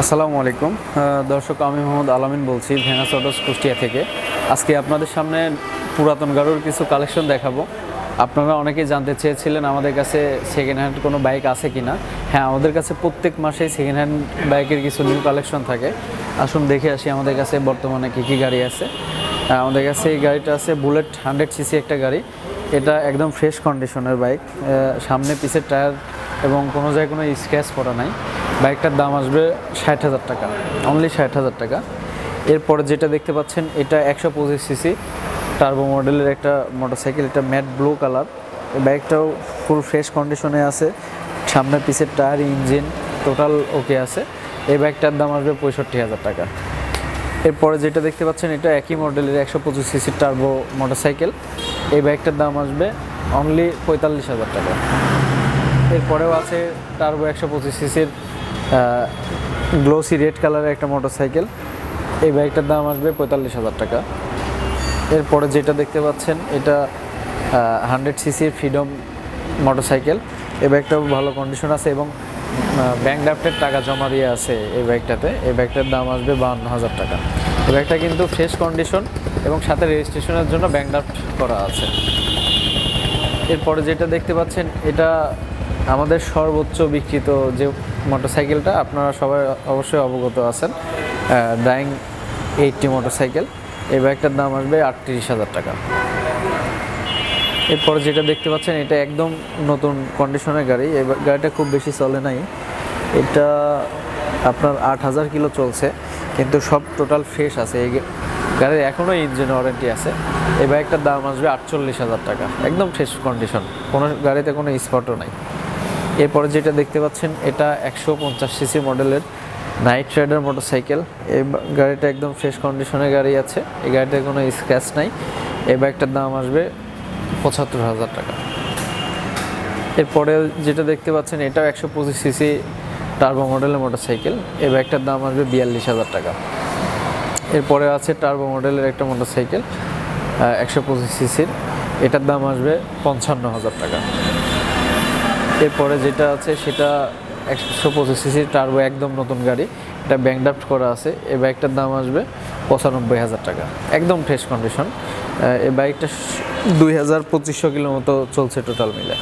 আসসালামু আলাইকুম। দর্শক, আমি মোহাম্মদ আলামিন বলছি ভেনাস অটোস কুষ্টিয়া থেকে। আজকে আপনাদের সামনে পুরাতন গাড়ুর কিছু কালেকশন দেখাবো। আপনারা অনেকেই জানতে চেয়েছিলেন আমাদের কাছে সেকেন্ড হ্যান্ড কোনো বাইক আছে কি না হ্যাঁ আমাদের কাছে প্রত্যেক মাসেই সেকেন্ড হ্যান্ড বাইকের কিছু নিউ কালেকশন থাকে। আসুন দেখে আসি আমাদের কাছে বর্তমানে কী কী গাড়ি আছে। আমাদের কাছে এই গাড়িটা আছে বুলেট হান্ড্রেড সিসি একটা গাড়ি। এটা একদম ফ্রেশ কন্ডিশনের বাইক সামনে পিছের টায়ার এবং কোনো জায়গায় কোনো স্ক্র্যাচ পড়া নাই। বাইকটার দাম আসবে ষাট হাজার টাকা অনলি ষাট হাজার টাকা। এরপরে যেটা দেখতে পাচ্ছেন, এটা একশো পঁচিশ সিসি টার্বো মডেলের একটা মোটরসাইকেল এটা ম্যাট ব্লু কালার এই বাইকটাও ফুল ফ্রেশ কন্ডিশনে আছে সামনে পিছের টায়ার ইঞ্জিন টোটাল ওকে আছে। এই বাইকটার দাম আসবে পঁয়ষট্টি হাজার টাকা। এরপরে যেটা দেখতে পাচ্ছেন, এটা একই মডেলের একশো পঁচিশ সিসির টার্বো মোটরসাইকেল এই বাইকটার দাম আসবে অনলি পঁয়তাল্লিশ হাজার টাকা। এরপরেও আছে টার্বো একশো পঁচিশ সিসির গ্লোসি রেড কালারের একটা মোটরসাইকেল এই বাইকটার দাম আসবে পঁয়তাল্লিশ হাজার টাকা। এরপরে যেটা দেখতে পাচ্ছেন, এটা হান্ড্রেড সিসির ফ্রিডম মোটরসাইকেল এই বাইকটাও ভালো কন্ডিশন আছে এবং ব্যাংক ড্রাফটের টাকা জমা দিয়ে আছে এই বাইকটাতে এই বাইকটার দাম আসবে বাহান্ন হাজার টাকা। এই বাইকটা কিন্তু ফ্রেশ কন্ডিশন এবং সাথে রেজিস্ট্রেশনের জন্য ব্যাংক ড্রাফট করা আছে। এরপরে যেটা দেখতে পাচ্ছেন, এটা আমাদের সর্বোচ্চ বিক্রিত যে মোটরসাইকেলটা, আপনারা সবাই অবশ্যই অবগত আছেন ডাইং এইটটি মোটরসাইকেল। এই বাইকটার দাম আসবে আটত্রিশ হাজার টাকা। এরপরে যেটা দেখতে পাচ্ছেন, এটা একদম নতুন কন্ডিশনের গাড়ি। এই গাড়িটা খুব বেশি চলে নাই। এটা আপনার আট হাজার কিলো চলছে, কিন্তু সব টোটাল ফ্রেশ আছে। এই গাড়ির এখনও ইঞ্জিন ওয়ারেন্টি আছে। এই বাইকটার দাম আসবে আটচল্লিশ হাজার টাকা। একদম ফ্রেশ কন্ডিশন কোনো গাড়িতে কোনো স্পটও নাই। এরপরে যেটা দেখতে পাচ্ছেন, এটা একশো পঞ্চাশ সিসি মডেলের নাইট রাইডার মোটরসাইকেল। এই গাড়িটা একদম ফ্রেশ কন্ডিশনের গাড়ি আছে। এই গাড়িটার কোনো স্ক্র্যাচ নাই। এই বাইকটার দাম আসবে পঁচাত্তর হাজার টাকা। এরপরে যেটা দেখতে পাচ্ছেন, এটাও একশো পঁচিশ সিসি টার্বো মডেলের মোটরসাইকেল। এই বাইকটার দাম আসবে বিয়াল্লিশ হাজার টাকা। এরপরে আছে টার্বো মডেলের একটা মোটরসাইকেল একশো পঁচিশ সিসির। এটার দাম আসবে পঞ্চান্ন হাজার টাকা। এরপরে যেটা আছে সেটা একশো পঁচিশ সিসির টার্বো একদম নতুন গাড়ি, এটা ব্যাংডাফট করা আছে এই বাইকটার দাম আসবে পঁচানব্বই হাজার টাকা। একদম ফ্রেশ কন্ডিশন এই বাইকটা দুই হাজার পঁচিশশো কিলো মতো চলছে টোটাল মিলে।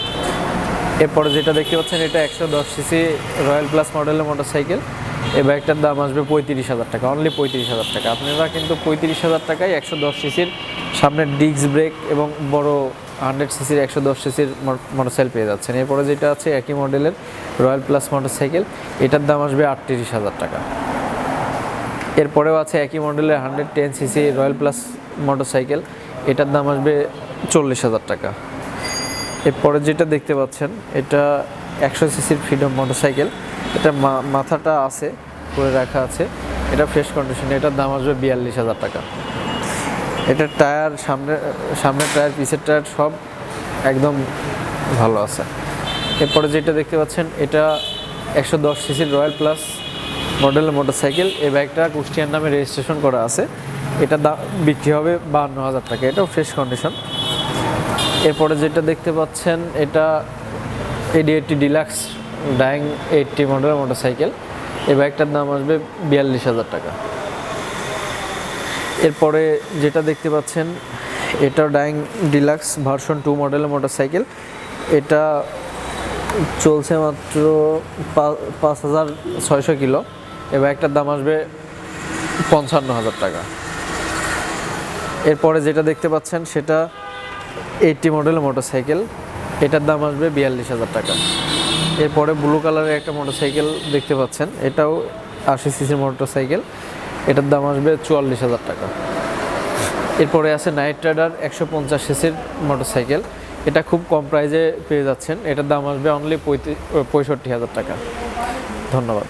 এরপরে যেটা দেখতে পাচ্ছেন, এটা একশো দশ সিসি রয়্যাল প্লাস মডেলের মোটরসাইকেল এই বাইকটার দাম আসবে পঁয়ত্রিশ হাজার টাকা অনলি পঁয়ত্রিশ হাজার টাকা। আপনারা কিন্তু পঁয়ত্রিশ হাজার টাকায় একশো দশ সিসির সামনে ডিস্ক ব্রেক এবং বড় হান্ড্রেড সিসির, একশো দশ সিসির মোটরসাইকেল পেয়ে যাচ্ছেন। এরপরে যেটা আছে, একই মডেলের রয়্যাল প্লাস মোটরসাইকেল এটার দাম আসবে আটত্রিশ হাজার টাকা। এরপরেও আছে একই মডেলের hundred ten CC Royal Plus motorcycle এটার দাম আসবে চল্লিশ হাজার টাকা। এরপরে যেটা দেখতে পাচ্ছেন, এটা একশো সিসির ফ্রিডম মোটরসাইকেল এটা মাথাটা আছে করে রাখা আছে, এটা ফ্রেশ কন্ডিশন এটার দাম আসবে বিয়াল্লিশ হাজার টাকা। এটার টায়ার, সামনে, সামনের টায়ার, পিছের টায়ার সব একদম ভালো আছে। এরপরে যেটা দেখতে পাচ্ছেন, এটা একশো দশ সিসির রয়্যাল প্লাস মডেলের মোটরসাইকেল। এই বাইকটা কুষ্টিয়ার নামে রেজিস্ট্রেশন করা আছে। এটা দাম বিক্রি হবে বাহান্ন হাজার টাকা। এটাও ফ্রেশ কন্ডিশন। এরপরে যেটা দেখতে পাচ্ছেন, এটা AD eighty deluxe Dayang eighty মডেলের মোটরসাইকেল। এই বাইকটার দাম আসবে বিয়াল্লিশ হাজার টাকা। এরপরে যেটা দেখতে পাচ্ছেন, এটা ডাইং ডিলাক্স ভার্সন টু মডেলের মোটরসাইকেল এটা চলছে মাত্র পাঁচ হাজার ছয়শো কিলো এবার একটার দাম আসবে পঞ্চান্ন হাজার টাকা। এরপরে যেটা দেখতে পাচ্ছেন, সেটা এইটটি মডেলের মোটরসাইকেল এটার দাম আসবে বিয়াল্লিশ হাজার টাকা। এরপরে ব্লু কালারের একটা মোটরসাইকেল দেখতে পাচ্ছেন, এটাও আশি সিসির মোটরসাইকেল এটার দাম আসবে চুয়াল্লিশ হাজার টাকা। এরপরে আছে নাইট রাইডার একশো পঞ্চাশ এসির মোটরসাইকেল। এটা খুব কম প্রাইজে পেয়ে যাচ্ছেন। এটার দাম আসবে অনলি পঁয়ষট্টি হাজার টাকা। ধন্যবাদ।